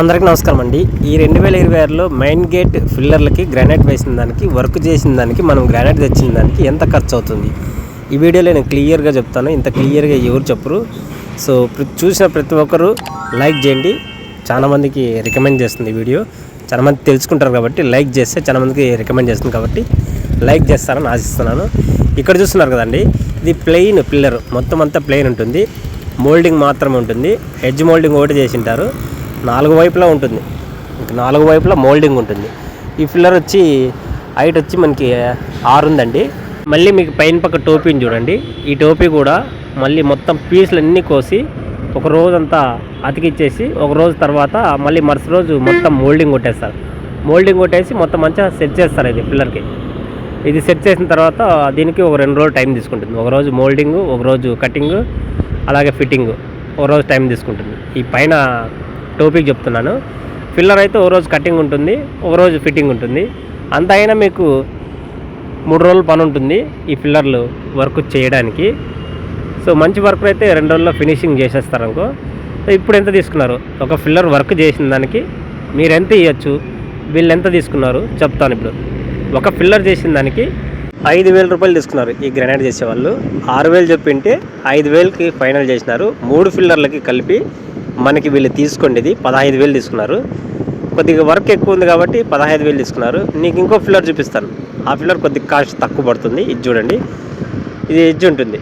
అందరికీ నమస్కారం అండి. ఈ రెండు వేల ఇరవై ఆరులో మెయిన్ గేట్ ఫిల్లర్లకి గ్రానైట్ వేసిన దానికి వర్క్ చేసిన దానికి మనం గ్రానైట్ తెచ్చిన దానికి ఎంత ఖర్చు అవుతుంది? ఈ వీడియోలో నేను క్లియర్గా చెప్తాను. ఇంత క్లియర్గా ఎవరు చెప్పరు. సో చూసిన ప్రతి ఒక్కరు లైక్ చేయండి. చాలామందికి రికమెండ్ చేస్తుంది ఈ వీడియో. చాలామంది తెలుసుకుంటారు కాబట్టి లైక్ చేస్తే చాలామందికి రికమెండ్ చేస్తుంది కాబట్టి లైక్ చేస్తారని ఆశిస్తున్నాను. ఇక్కడ చూస్తున్నారు కదండి ఇది ప్లెయిన్ పిల్లర్ మొత్తం అంతా ప్లెయిన్ ఉంటుంది. మోల్డింగ్ మాత్రమే ఉంటుంది. హెడ్జ్ మోల్డింగ్ ఒకటి చేసింటారు నాలుగు వైపులా ఉంటుంది. నాలుగు వైపులా మోల్డింగ్ ఉంటుంది. ఈ ఫిల్లర్ వచ్చి హైట్ వచ్చి మనకి ఆరు ఉందండి. మళ్ళీ మీకు పైన పక్క టోపీని చూడండి. ఈ టోపీ కూడా మళ్ళీ మొత్తం పీసులు అన్నీ కోసి ఒక రోజంతా అతికిచ్చేసి ఒక రోజు తర్వాత మళ్ళీ మరుసటి రోజు మొత్తం మోల్డింగ్ కొట్టేస్తారు. మోల్డింగ్ కొట్టేసి మొత్తం మంచిగా సెట్ చేస్తారు ఇది పిల్లర్కి ఇది సెట్ చేసిన తర్వాత దీనికి ఒక రెండు రోజులు టైం తీసుకుంటుంది. ఒక రోజు మోల్డింగ్ ఒక రోజు కటింగ్ అలాగే ఫిట్టింగ్. ఒక రోజు టైం తీసుకుంటుంది. ఈ పైన టోపిక్ చెప్తున్నాను. ఫిల్లర్ అయితే ఒక రోజు కటింగ్ ఉంటుంది ఒక రోజు ఫిట్టింగ్ ఉంటుంది. అంత అయినా మీకు మూడు రోజులు పని ఉంటుంది ఈ ఫిల్లర్లు వర్క్ చేయడానికి. సో మంచి వర్క్ అయితే రెండు రోజుల్లో ఫినిషింగ్ చేసేస్తారు అనుకో. సో ఇప్పుడు ఎంత తీసుకున్నారు? ఒక ఫిల్లర్ వర్క్ చేసిన దానికి మీరు ఎంత ఇవ్వచ్చు వీళ్ళు ఎంత తీసుకున్నారు? చెప్తాను ఇప్పుడు. ఒక ఫిల్లర్ చేసిన దానికి ఐదు వేల రూపాయలు తీసుకున్నారు ఈ గ్రానైట్ చేసేవాళ్ళు. ఆరు వేలు చెప్పింటే ఐదు వేలకి ఫైనల్ చేసినారు. మూడు ఫిల్లర్లకి కలిపి మనకి వీళ్ళు తీసుకోండి పదహైదు వేలు తీసుకున్నారు. కొద్దిగా వర్క్ ఎక్కువ ఉంది కాబట్టి పదహైదు వేలు తీసుకున్నారు. నీకు ఇంకో ఫిల్లర్ చూపిస్తాను. ఆ ఫిల్లర్ కొద్దిగా కాస్ట్ తక్కువ పడుతుంది. ఇది చూడండి. ఇది ఎడ్జ్ ఉంటుంది.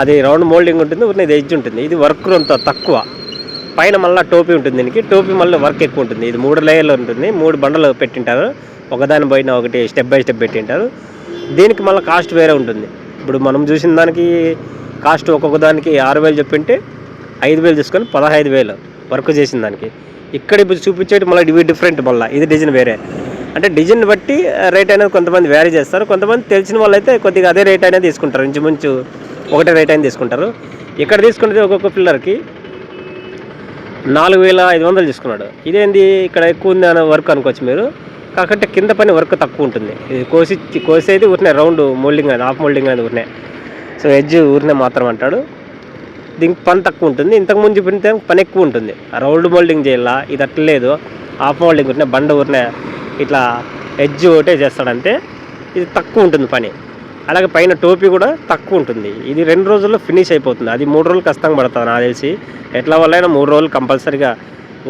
అది రౌండ్ మోల్డింగ్ ఉంటుంది. ఇది ఎడ్జ్ ఉంటుంది. ఇది వర్క్ అంత తక్కువ. పైన మళ్ళీ టోపీ ఉంటుంది దీనికి. టోపీ మళ్ళీ వర్క్ ఎక్కువ ఉంటుంది. ఇది మూడు లేయర్లు ఉంటుంది. మూడు బండలు పెట్టింటారు. ఒకదాని పైన ఒకటి స్టెప్ బై స్టెప్ పెట్టింటారు. దీనికి మళ్ళీ కాస్ట్ వేరే ఉంటుంది. ఇప్పుడు మనం చూసిన దానికి కాస్ట్ ఒక్కొక్క దానికి ఆరు వేలు చెప్పింటే ఐదు వేలు తీసుకొని పదహైదు వేలు వర్క్ చేసిన దానికి. ఇక్కడ ఇప్పుడు చూపించేటి మళ్ళీ ఇవి డిఫరెంట్ మళ్ళీ. ఇది డిజైన్ వేరే. అంటే డిజైన్ బట్టి రేట్ అనేది కొంతమంది వ్యారీ చేస్తారు. కొంతమంది తెలిసిన వాళ్ళైతే కొద్దిగా అదే రేట్ అనేది తీసుకుంటారు. ఇంచుమించు ఒకటే రేట్ అయినా తీసుకుంటారు. ఇక్కడ తీసుకున్నది ఒక్కొక్క పిల్లర్కి నాలుగు వేల ఐదు వందలు తీసుకున్నాడు. ఇదేంది? ఇక్కడ ఎక్కువ ఉంది అనే వర్క్ అనుకోవచ్చు మీరు. కాకంటే కింద పని వర్క్ తక్కువ ఉంటుంది. ఇది కోసి కోసేది ఊరినే రౌండ్ మోల్డింగ్ అది హాఫ్ మోల్డింగ్ అనేది ఊరినే. సో ఎడ్జ్ ఊరినే మాత్రం అంటాడు. దీనికి పని తక్కువ ఉంటుంది. ఇంతకు ముందు చూపితే పని ఎక్కువ ఉంటుంది. ఆ రౌండ్ మోల్డింగ్ చేయాలా? ఇది అట్లా లేదు. హాఫ్ మోల్డింగ్ ఊరినే బండ ఊరినే ఇట్లా ఎడ్జ్ ఒకటే చేస్తాడంతే ఇది తక్కువ ఉంటుంది పని. అలాగే పైన టోపీ కూడా తక్కువ ఉంటుంది. ఇది రెండు రోజుల్లో ఫినిష్ అయిపోతుంది. అది మూడు రోజులు కష్టంగా పడుతుంది నాకు తెలిసి. ఎట్లా వల్లైనా మూడు రోజులు కంపల్సరీగా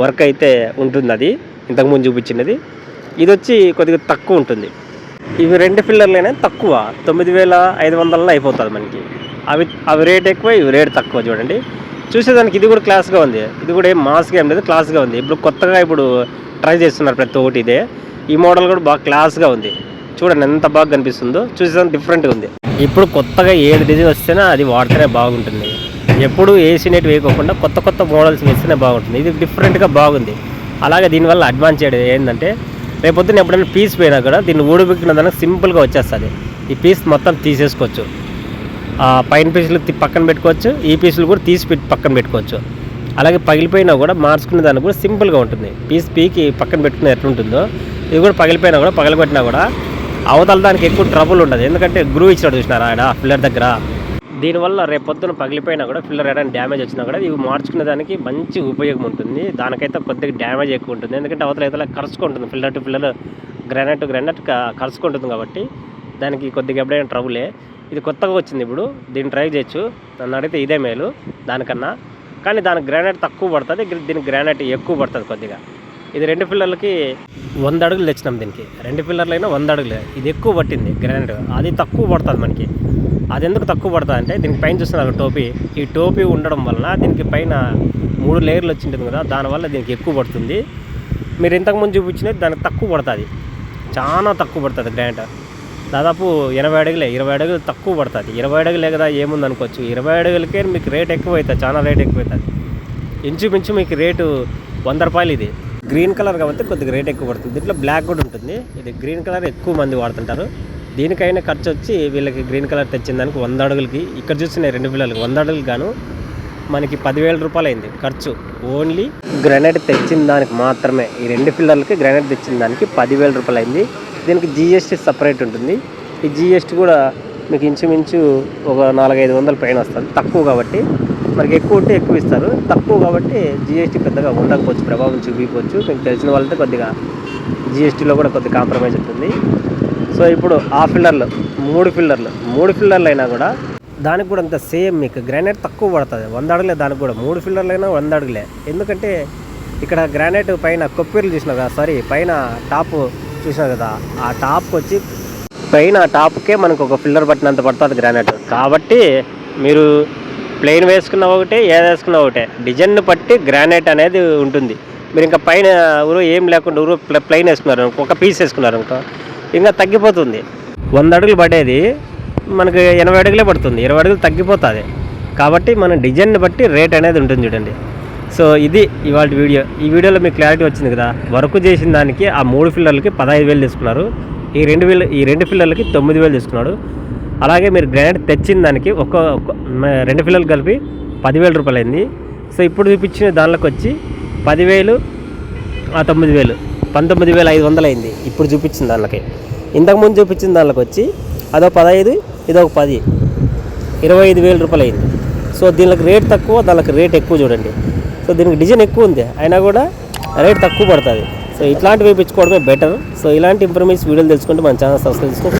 వర్క్ అయితే ఉంటుంది అది. ఇంతకుముందు చూపించినది. ఇది వచ్చి కొద్దిగా తక్కువ ఉంటుంది. ఇవి రెండు ఫిల్లర్లైనా తక్కువ. తొమ్మిది వేల ఐదు వందలలో అయిపోతుంది మనకి. అవి అవి రేట్ ఎక్కువ ఇవి రేట్ తక్కువ చూడండి. చూసేదానికి ఇది కూడా క్లాస్గా ఉంది. ఇది కూడా ఏం మాస్గా ఏం లేదు క్లాస్గా ఉంది. ఇప్పుడు కొత్తగా ఇప్పుడు ట్రై చేస్తున్నారు ప్రతి ఒక్కటి ఇదే. ఈ మోడల్ కూడా బాగా క్లాస్గా ఉంది. చూడండి ఎంత బాగా కనిపిస్తుందో. చూసేదానికి డిఫరెంట్గా ఉంది. ఇప్పుడు కొత్తగా ఏది డిజైన్ వస్తేనే అది వాడితేనే బాగుంటుంది. ఎప్పుడు ఏసీ నెట్ వేయకోకుండా కొత్త కొత్త మోడల్స్ వేస్తేనే బాగుంటుంది. ఇది డిఫరెంట్గా బాగుంది. అలాగే దీనివల్ల అడ్వాన్స్ ఏంటంటే రేపొద్దున ఎప్పుడైనా పీస్ పోయినా కూడా దీన్ని ఊడిపెక్కిన దానికి సింపుల్గా వచ్చేస్తుంది. ఈ పీస్ మొత్తం తీసేసుకోవచ్చు. పైన పీసులు పక్కన పెట్టుకోవచ్చు ఈ పీసులు కూడా తీసి పెట్టి పక్కన పెట్టుకోవచ్చు. అలాగే పగిలిపోయినా కూడా మార్చుకునే దానికి కూడా సింపుల్గా ఉంటుంది. పీస్ పీకి పక్కన పెట్టుకునే ఎట్లుంటుందో ఇది కూడా పగిలిపోయినా కూడా పగలగొట్టినా కూడా అవతల దానికి ఎక్కువ ట్రబుల్ ఉండదు. ఎందుకంటే గ్రూ ఇచ్చినట్టు చూసినారా ఆడ ఫిల్లర్ దగ్గర? దీనివల్ల రేపు పొద్దున పగిలిపోయినా కూడా ఫిల్లర్ ఏదైనా డ్యామేజ్ వచ్చినా కూడా ఇవి మార్చుకునే దానికి మంచి ఉపయోగం ఉంటుంది. దానికైతే కొద్దిగా డ్యామేజ్ ఎక్కువ ఉంటుంది. ఎందుకంటే అవతల అయితే కరుచుకుంటుంది filler to filler granite to granite కరుచుకుంటుంది కాబట్టి దానికి కొద్దిగా ఎప్పుడైనా ట్రబులే ఇది కొత్తగా వచ్చింది ఇప్పుడు. దీన్ని ట్రై చేయొచ్చు. నన్ను అడిగితే ఇదే మేలు. దానికన్నా. కానీ దానికి గ్రానైట్ తక్కువ పడుతుంది. దీనికి గ్రానైట్ ఎక్కువ పడుతుంది కొద్దిగా. ఇది రెండు పిల్లర్లకి వంద అడుగులు తెచ్చినాం దీనికి. రెండు పిల్లర్లు అయినా వంద అడుగులు. ఇది ఎక్కువ పట్టింది గ్రానైట్ అది తక్కువ పడుతుంది మనకి. అది ఎందుకు తక్కువ పడుతుంది అంటే దీనికి పైన చూస్తున్నారు టోపీ. ఈ టోపీ ఉండడం వలన దీనికి పైన మూడు లేయర్లు వచ్చింటుంది కదా. దానివల్ల దీనికి ఎక్కువ పడుతుంది. మీరు ఇంతకుముందు చూపించినది దానికి తక్కువ పడుతుంది. చాలా తక్కువ పడుతుంది గ్రానైట్ దాదాపు ఇరవై అడుగులే ఇరవై అడుగులు తక్కువ పడుతుంది. ఇరవై అడుగులే కదా ఏముంది అనుకోవచ్చు. ఇరవై అడుగులకే మీకు రేట్ ఎక్కువ అవుతుంది చాలా రేట్ ఎక్కువ అవుతుంది ఇంచుమించు మీకు రేటు వంద రూపాయలు ఇది. గ్రీన్ కలర్ కాబట్టి కొద్దిగా రేట్ ఎక్కువ పడుతుంది. దీంట్లో బ్లాక్ కూడా ఉంటుంది. ఇది గ్రీన్ కలర్ ఎక్కువ మంది వాడుతుంటారు. దీనికైనా ఖర్చు వచ్చి వీళ్ళకి గ్రీన్ కలర్ తెచ్చిన దానికి వంద అడుగులకి ఇక్కడ చూసిన రెండు పిల్లలకి వంద అడుగులు గాను మనకి పదివేల రూపాయలు అయింది ఖర్చు. ఓన్లీ గ్రానైట్ తెచ్చిన దానికి మాత్రమే. ఈ రెండు ఫిల్లర్లకి గ్రానైట్ తెచ్చిన దానికి పదివేల రూపాయలు అయింది దీనికి జిఎస్టీ సపరేట్ ఉంటుంది. ఈ జిఎస్టీ కూడా మీకు ఇంచుమించు ఒక నాలుగైదు వందల పైన వస్తుంది. తక్కువ కాబట్టి మనకి ఎక్కువ ఉంటే ఎక్కువ ఇస్తారు. తక్కువ కాబట్టి జిఎస్టీ పెద్దగా ఉండకపోవచ్చు ప్రభావం చూపించవచ్చు. మీకు తెలిసిన వాళ్ళతో కొద్దిగా జిఎస్టీలో కూడా కొద్దిగా కాంప్రమైజ్ ఉంటుంది. సో ఇప్పుడు ఆ ఫిల్లర్లు మూడు ఫిల్లర్లు మూడు ఫిల్లర్లు అయినా కూడా దానికి కూడా అంత సేమ్ మీకు గ్రానైట్ తక్కువ పడుతుంది. వంద అడుగులే దానికి కూడా. మూడు ఫిల్లర్లైనా వంద అడుగులే. ఎందుకంటే ఇక్కడ గ్రానైట్ పైన కొప్పీర్లు చూసినావు కదా సారీ పైన టాప్ చూసినావు కదా ఆ టాప్ వచ్చి పైన టాప్కే మనకు ఒక ఫిల్లర్ పట్టినంత పడుతుంది గ్రానైట్. కాబట్టి మీరు ప్లెయిన్ వేసుకున్న ఒకటే ఏది వేసుకున్న ఒకటే. డిజైన్ బట్టి గ్రానైట్ అనేది ఉంటుంది. మీరు ఇంకా పైన ఊరు ఏం లేకుండా ఊరు ప్లెయిన్ వేసుకున్నారు ఒక పీస్ వేసుకున్నారు అనుకో ఇంకా తగ్గిపోతుంది. వంద అడుగులు పడేది మనకి ఎనభై అడుగులే పడుతుంది. ఇరవై అడుగులు తగ్గిపోతుంది. కాబట్టి మన డిజైన్ బట్టి రేట్ అనేది ఉంటుంది చూడండి. సో ఇది ఇవాళ వీడియో. ఈ వీడియోలో మీకు క్లారిటీ వచ్చింది కదా? వర్క్ చేసిన దానికి ఆ మూడు ఫిల్లర్లకి పదహైదు వేలు తీసుకున్నారు. ఈ రెండు వేలు ఈ రెండు ఫిల్లర్లకి తొమ్మిది వేలు తీసుకున్నాడు. అలాగే మీరు గ్రానైట్ తెచ్చిన దానికి ఒక ఒక- రెండు ఫిల్లర్లు కలిపి పదివేల రూపాయలు అయింది సో ఇప్పుడు చూపించిన దానిలోకి వచ్చి పదివేలు ఆ తొమ్మిది వేలు పంతొమ్మిది వేల ఐదు వందలు అయింది ఇప్పుడు చూపించిన దానిలోకి. ఇంతకుముందు చూపించిన దానిలోకి వచ్చి అదో పదహైదు ఇదొక పది. ఇరవై ఐదు వేల రూపాయలు అయింది సో దీనికి రేట్ తక్కువ దానికి రేట్ ఎక్కువ చూడండి. సో దీనికి డిజైన్ ఎక్కువ ఉంది. అయినా కూడా రేట్ తక్కువ పడుతుంది. సో ఇట్లాంటివి వేయించుకోవడమే బెటర్. సో ఇలాంటి ఇన్ఫర్మేషన్ వీడియోలు తెలుసుకుంటే మన ఛానల్ సబ్స్క్రైబ్ చేసుకోండి.